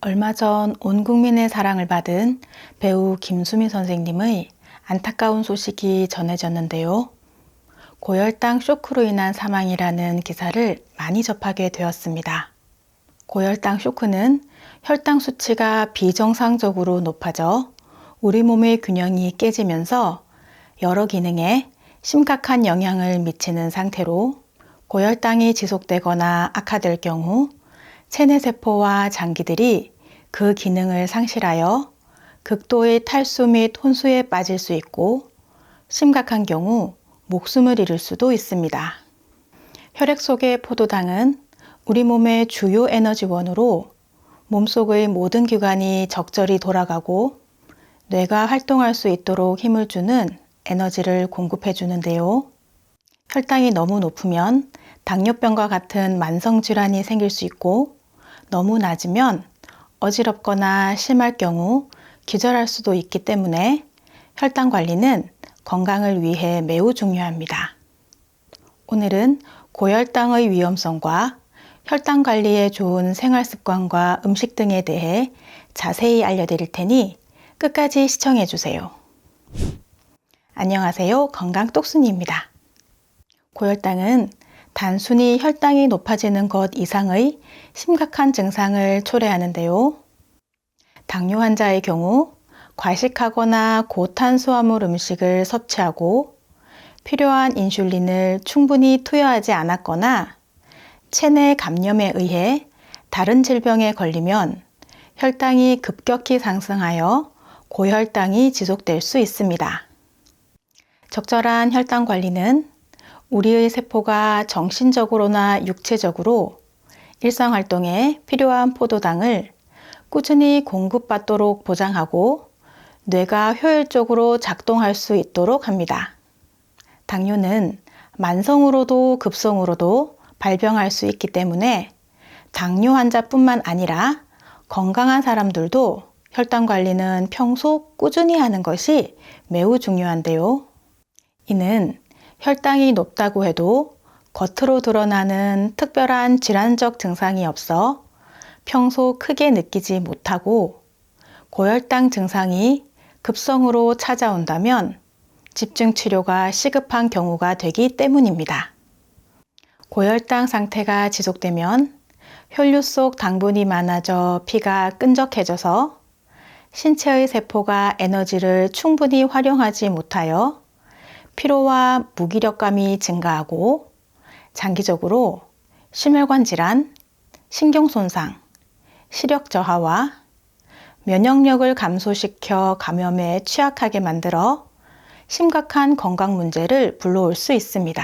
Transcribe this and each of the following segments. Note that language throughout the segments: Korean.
얼마 전 온 국민의 사랑을 받은 배우 김수미 선생님의 안타까운 소식이 전해졌는데요. 고혈당 쇼크로 인한 사망이라는 기사를 많이 접하게 되었습니다. 고혈당 쇼크는 혈당 수치가 비정상적으로 높아져 우리 몸의 균형이 깨지면서 여러 기능에 심각한 영향을 미치는 상태로 고혈당이 지속되거나 악화될 경우 체내세포와 장기들이 그 기능을 상실하여 극도의 탈수 및 혼수에 빠질 수 있고 심각한 경우 목숨을 잃을 수도 있습니다. 혈액 속의 포도당은 우리 몸의 주요 에너지원으로 몸속의 모든 기관이 적절히 돌아가고 뇌가 활동할 수 있도록 힘을 주는 에너지를 공급해 주는데요. 혈당이 너무 높으면 당뇨병과 같은 만성 질환이 생길 수 있고 너무 낮으면 어지럽거나 심할 경우 기절할 수도 있기 때문에 혈당 관리는 건강을 위해 매우 중요합니다. 오늘은 고혈당의 위험성과 혈당 관리에 좋은 생활 습관과 음식 등에 대해 자세히 알려드릴 테니 끝까지 시청해 주세요. 안녕하세요. 건강 똑순이입니다. 고혈당은 단순히 혈당이 높아지는 것 이상의 심각한 증상을 초래하는데요. 당뇨 환자의 경우 과식하거나 고탄수화물 음식을 섭취하고 필요한 인슐린을 충분히 투여하지 않았거나 체내 감염에 의해 다른 질병에 걸리면 혈당이 급격히 상승하여 고혈당이 지속될 수 있습니다. 적절한 혈당 관리는 우리의 세포가 정신적으로나 육체적으로 일상활동에 필요한 포도당을 꾸준히 공급받도록 보장하고 뇌가 효율적으로 작동할 수 있도록 합니다. 당뇨는 만성으로도 급성으로도 발병할 수 있기 때문에 당뇨 환자뿐만 아니라 건강한 사람들도 혈당 관리는 평소 꾸준히 하는 것이 매우 중요한데요. 이는 혈당이 높다고 해도 겉으로 드러나는 특별한 질환적 증상이 없어 평소 크게 느끼지 못하고 고혈당 증상이 급성으로 찾아온다면 집중 치료가 시급한 경우가 되기 때문입니다. 고혈당 상태가 지속되면 혈류 속 당분이 많아져 피가 끈적해져서 신체의 세포가 에너지를 충분히 활용하지 못하여 피로와 무기력감이 증가하고 장기적으로 심혈관 질환, 신경 손상, 시력 저하와 면역력을 감소시켜 감염에 취약하게 만들어 심각한 건강 문제를 불러올 수 있습니다.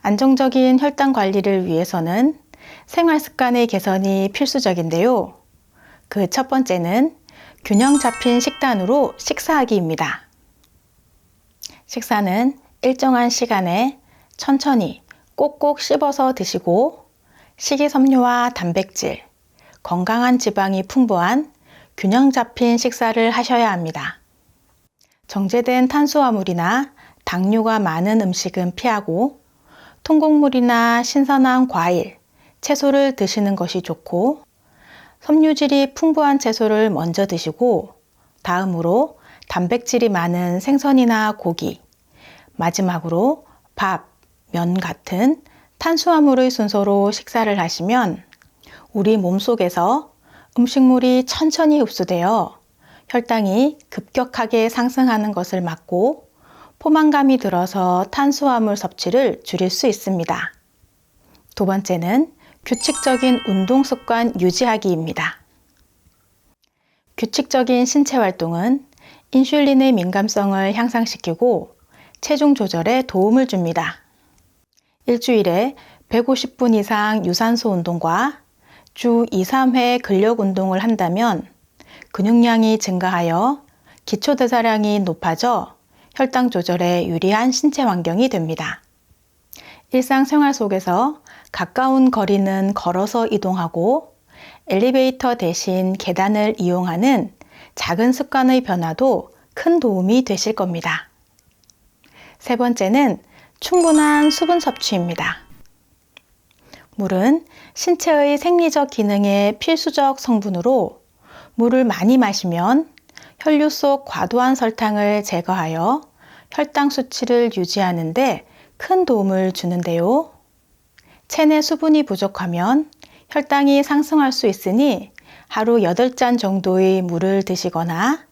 안정적인 혈당 관리를 위해서는 생활 습관의 개선이 필수적인데요. 그 첫 번째는 균형 잡힌 식단으로 식사하기입니다. 식사는 일정한 시간에 천천히 꼭꼭 씹어서 드시고 식이섬유와 단백질, 건강한 지방이 풍부한 균형 잡힌 식사를 하셔야 합니다. 정제된 탄수화물이나 당류가 많은 음식은 피하고 통곡물이나 신선한 과일, 채소를 드시는 것이 좋고 섬유질이 풍부한 채소를 먼저 드시고 다음으로 단백질이 많은 생선이나 고기, 마지막으로 밥, 면 같은 탄수화물의 순서로 식사를 하시면 우리 몸 속에서 음식물이 천천히 흡수되어 혈당이 급격하게 상승하는 것을 막고 포만감이 들어서 탄수화물 섭취를 줄일 수 있습니다. 두 번째는 규칙적인 운동 습관 유지하기입니다. 규칙적인 신체 활동은 인슐린의 민감성을 향상시키고 체중 조절에 도움을 줍니다. 일주일에 150분 이상 유산소 운동과 주 2, 3회 근력 운동을 한다면 근육량이 증가하여 기초대사량이 높아져 혈당 조절에 유리한 신체 환경이 됩니다. 일상생활 속에서 가까운 거리는 걸어서 이동하고 엘리베이터 대신 계단을 이용하는 작은 습관의 변화도 큰 도움이 되실 겁니다. 세 번째는 충분한 수분 섭취입니다. 물은 신체의 생리적 기능의 필수적 성분으로 물을 많이 마시면 혈류 속 과도한 설탕을 제거하여 혈당 수치를 유지하는데 큰 도움을 주는데요. 체내 수분이 부족하면 혈당이 상승할 수 있으니 하루 8잔 정도의 물을 드시거나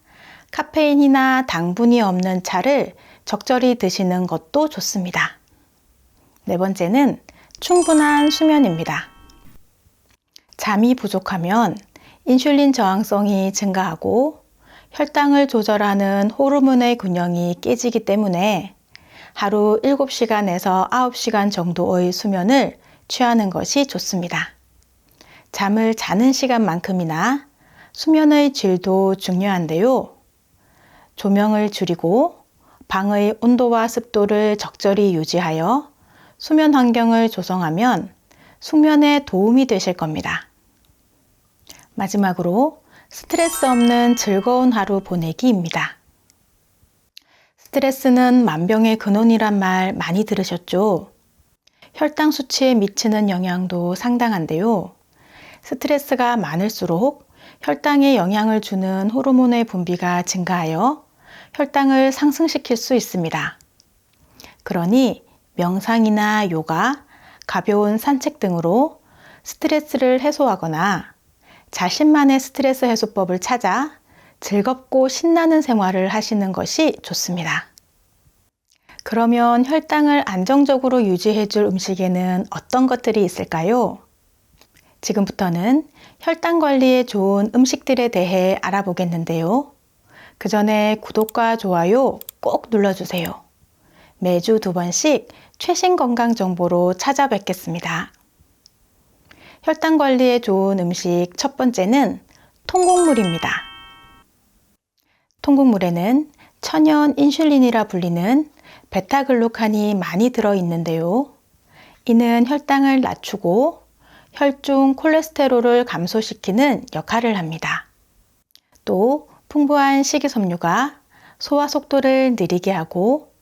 카페인이나 당분이 없는 차를 적절히 드시는 것도 좋습니다. 네 번째는 충분한 수면입니다. 잠이 부족하면 인슐린 저항성이 증가하고 혈당을 조절하는 호르몬의 균형이 깨지기 때문에 하루 7시간에서 9시간 정도의 수면을 취하는 것이 좋습니다. 잠을 자는 시간만큼이나 수면의 질도 중요한데요. 조명을 줄이고 방의 온도와 습도를 적절히 유지하여 수면 환경을 조성하면 숙면에 도움이 되실 겁니다. 마지막으로 스트레스 없는 즐거운 하루 보내기입니다. 스트레스는 만병의 근원이란 말 많이 들으셨죠? 혈당 수치에 미치는 영향도 상당한데요. 스트레스가 많을수록 혈당에 영향을 주는 호르몬의 분비가 증가하여 혈당을 상승시킬 수 있습니다. 그러니 명상이나 요가, 가벼운 산책 등으로 스트레스를 해소하거나 자신만의 스트레스 해소법을 찾아 즐겁고 신나는 생활을 하시는 것이 좋습니다. 그러면 혈당을 안정적으로 유지해 줄 음식에는 어떤 것들이 있을까요? 지금부터는 혈당 관리에 좋은 음식들에 대해 알아보겠는데요. 그 전에 구독과 좋아요 꼭 눌러주세요. 매주 두 번씩 최신 건강 정보로 찾아뵙겠습니다. 혈당 관리에 좋은 음식 첫 번째는 통곡물입니다. 통곡물에는 천연 인슐린이라 불리는 베타글루칸이 많이 들어 있는데요. 이는 혈당을 낮추고 혈중 콜레스테롤을 감소시키는 역할을 합니다. 또 풍부한 식이섬유가 소화 속도를 느리게 하고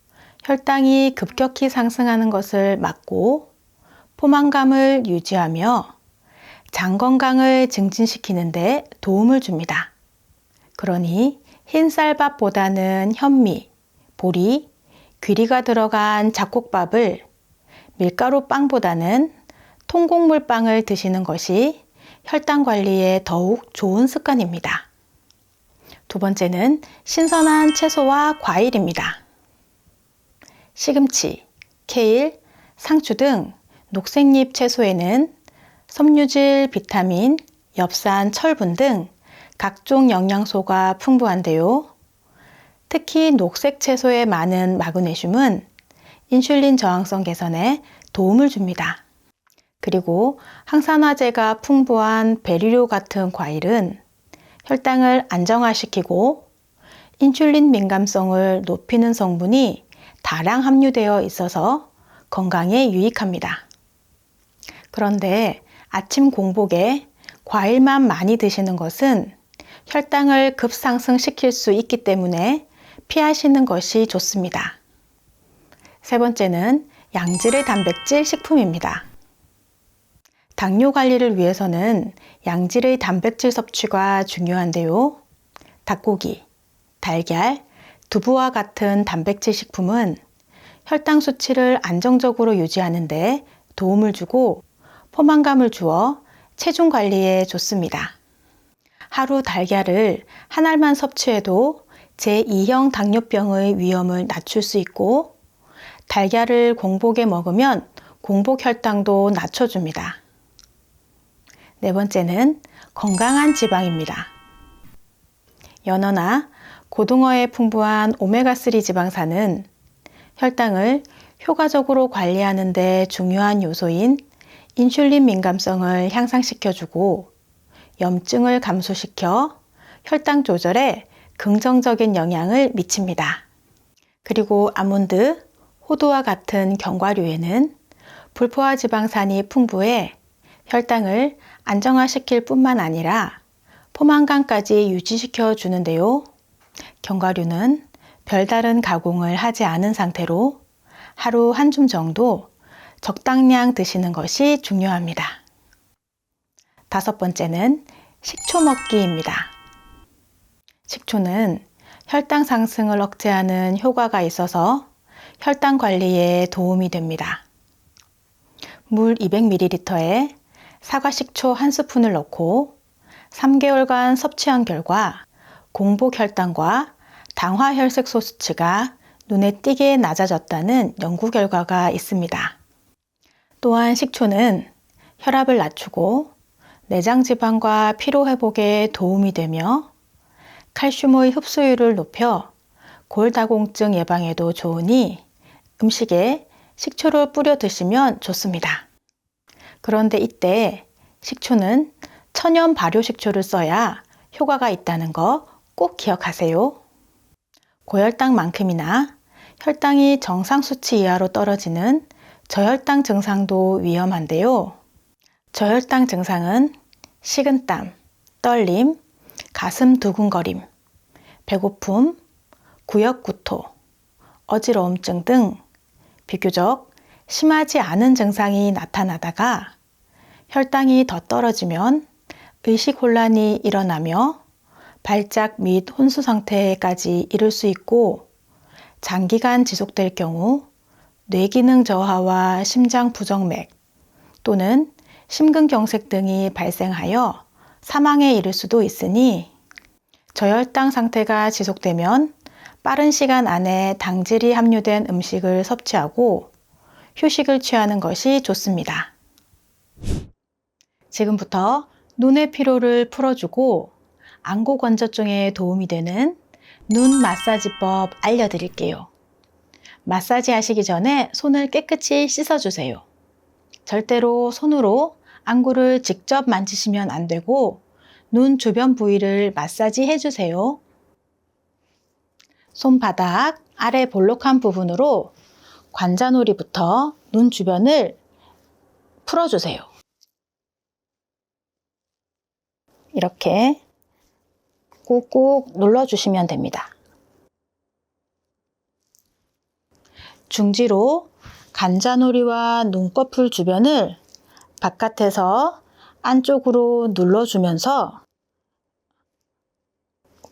혈당이 급격히 상승하는 것을 막고 포만감을 유지하며 장 건강을 증진시키는데 도움을 줍니다. 그러니 흰쌀밥보다는 현미, 보리, 귀리가 들어간 잡곡밥을 밀가루 빵보다는 통곡물 빵을 드시는 것이 혈당 관리에 더욱 좋은 습관입니다. 두 번째는 신선한 채소와 과일입니다. 시금치, 케일, 상추 등 녹색잎 채소에는 섬유질, 비타민, 엽산, 철분 등 각종 영양소가 풍부한데요. 특히 녹색 채소에 많은 마그네슘은 인슐린 저항성 개선에 도움을 줍니다. 그리고 항산화제가 풍부한 베리류 같은 과일은 혈당을 안정화시키고 인슐린 민감성을 높이는 성분이 다량 함유되어 있어서 건강에 유익합니다. 그런데 아침 공복에 과일만 많이 드시는 것은 혈당을 급상승시킬 수 있기 때문에 피하시는 것이 좋습니다. 세 번째는 양질의 단백질 식품입니다. 당뇨 관리를 위해서는 양질의 단백질 섭취가 중요한데요. 닭고기, 달걀, 두부와 같은 단백질 식품은 혈당 수치를 안정적으로 유지하는데 도움을 주고 포만감을 주어 체중 관리에 좋습니다. 하루 달걀을 한 알만 섭취해도 제2형 당뇨병의 위험을 낮출 수 있고 달걀을 공복에 먹으면 공복 혈당도 낮춰줍니다. 네 번째는 건강한 지방입니다. 연어나 고등어에 풍부한 오메가3 지방산은 혈당을 효과적으로 관리하는 데 중요한 요소인 인슐린 민감성을 향상시켜주고 염증을 감소시켜 혈당 조절에 긍정적인 영향을 미칩니다. 그리고 아몬드, 호두와 같은 견과류에는 불포화 지방산이 풍부해 혈당을 안정화시킬 뿐만 아니라 포만감까지 유지시켜 주는데요. 견과류는 별다른 가공을 하지 않은 상태로 하루 한 줌 정도 적당량 드시는 것이 중요합니다. 다섯 번째는 식초 먹기입니다. 식초는 혈당 상승을 억제하는 효과가 있어서 혈당 관리에 도움이 됩니다. 물 200ml에 사과 식초 1스푼을 넣고 3개월간 섭취한 결과 공복 혈당과 당화 혈색소 수치가 눈에 띄게 낮아졌다는 연구 결과가 있습니다. 또한 식초는 혈압을 낮추고 내장 지방과 피로 회복에 도움이 되며 칼슘의 흡수율을 높여 골다공증 예방에도 좋으니 음식에 식초를 뿌려 드시면 좋습니다. 그런데 이때 식초는 천연 발효 식초를 써야 효과가 있다는 거 꼭 기억하세요. 고혈당만큼이나 혈당이 정상 수치 이하로 떨어지는 저혈당 증상도 위험한데요. 저혈당 증상은 식은땀, 떨림, 가슴 두근거림, 배고픔, 구역구토, 어지러움증 등 비교적 심하지 않은 증상이 나타나다가 혈당이 더 떨어지면 의식 혼란이 일어나며 발작 및 혼수 상태까지 이를 수 있고 장기간 지속될 경우 뇌기능 저하와 심장 부정맥 또는 심근경색 등이 발생하여 사망에 이를 수도 있으니 저혈당 상태가 지속되면 빠른 시간 안에 당질이 함유된 음식을 섭취하고 휴식을 취하는 것이 좋습니다. 지금부터 눈의 피로를 풀어주고 안구 건조증에 도움이 되는 눈 마사지법 알려드릴게요. 마사지 하시기 전에 손을 깨끗이 씻어주세요. 절대로 손으로 안구를 직접 만지시면 안 되고 눈 주변 부위를 마사지 해주세요. 손바닥 아래 볼록한 부분으로 관자놀이부터 눈 주변을 풀어주세요. 이렇게 꾹꾹 눌러주시면 됩니다. 중지로 간자놀이와 눈꺼풀 주변을 바깥에서 안쪽으로 눌러주면서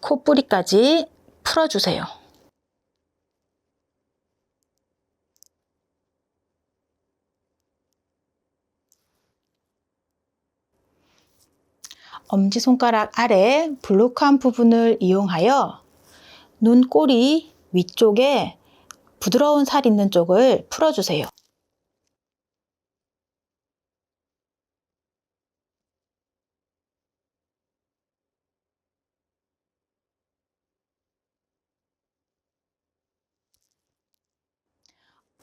콧뿌리까지 풀어주세요. 엄지손가락 아래 블록한 부분을 이용하여 눈꼬리 위쪽에 부드러운 살 있는 쪽을 풀어주세요.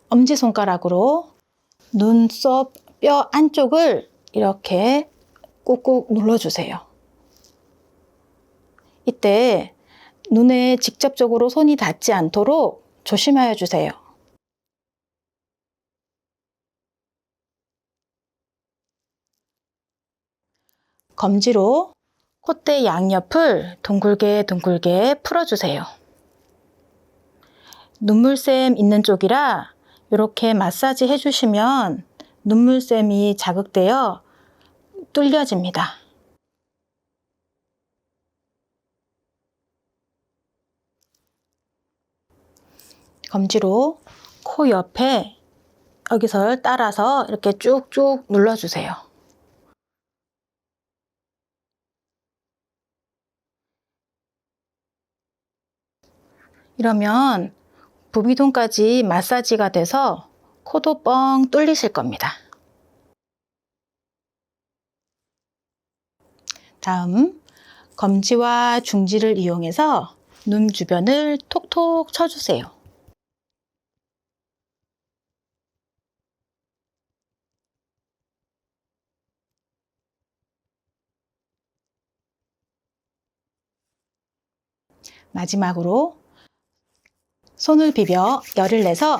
엄지손가락으로 눈썹 뼈 안쪽을 이렇게 꾹꾹 눌러주세요. 이때 눈에 직접적으로 손이 닿지 않도록 조심하여 주세요. 검지로 콧대 양옆을 둥글게 둥글게 풀어주세요. 눈물샘 있는 쪽이라 이렇게 마사지 해주시면 눈물샘이 자극되어 뚫려집니다. 검지로 코 옆에 여기서 따라서 이렇게 쭉쭉 눌러주세요. 이러면 부비동까지 마사지가 돼서 코도 뻥 뚫리실 겁니다. 다음 검지와 중지를 이용해서 눈 주변을 톡톡 쳐주세요. 마지막으로 손을 비벼 열을 내서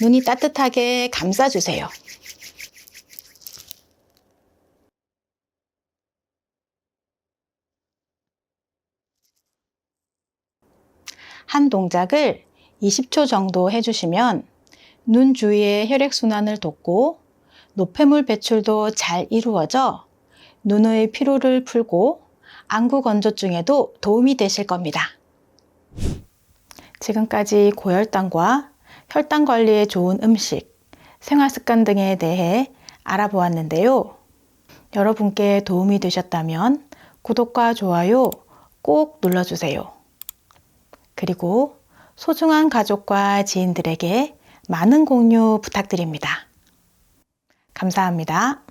눈이 따뜻하게 감싸주세요. 한 동작을 20초 정도 해주시면 눈 주위의 혈액순환을 돕고 노폐물 배출도 잘 이루어져 눈의 피로를 풀고 안구 건조증에도 도움이 되실 겁니다. 지금까지 고혈당과 혈당 관리에 좋은 음식, 생활 습관 등에 대해 알아보았는데요. 여러분께 도움이 되셨다면 구독과 좋아요 꼭 눌러주세요. 그리고 소중한 가족과 지인들에게 많은 공유 부탁드립니다. 감사합니다.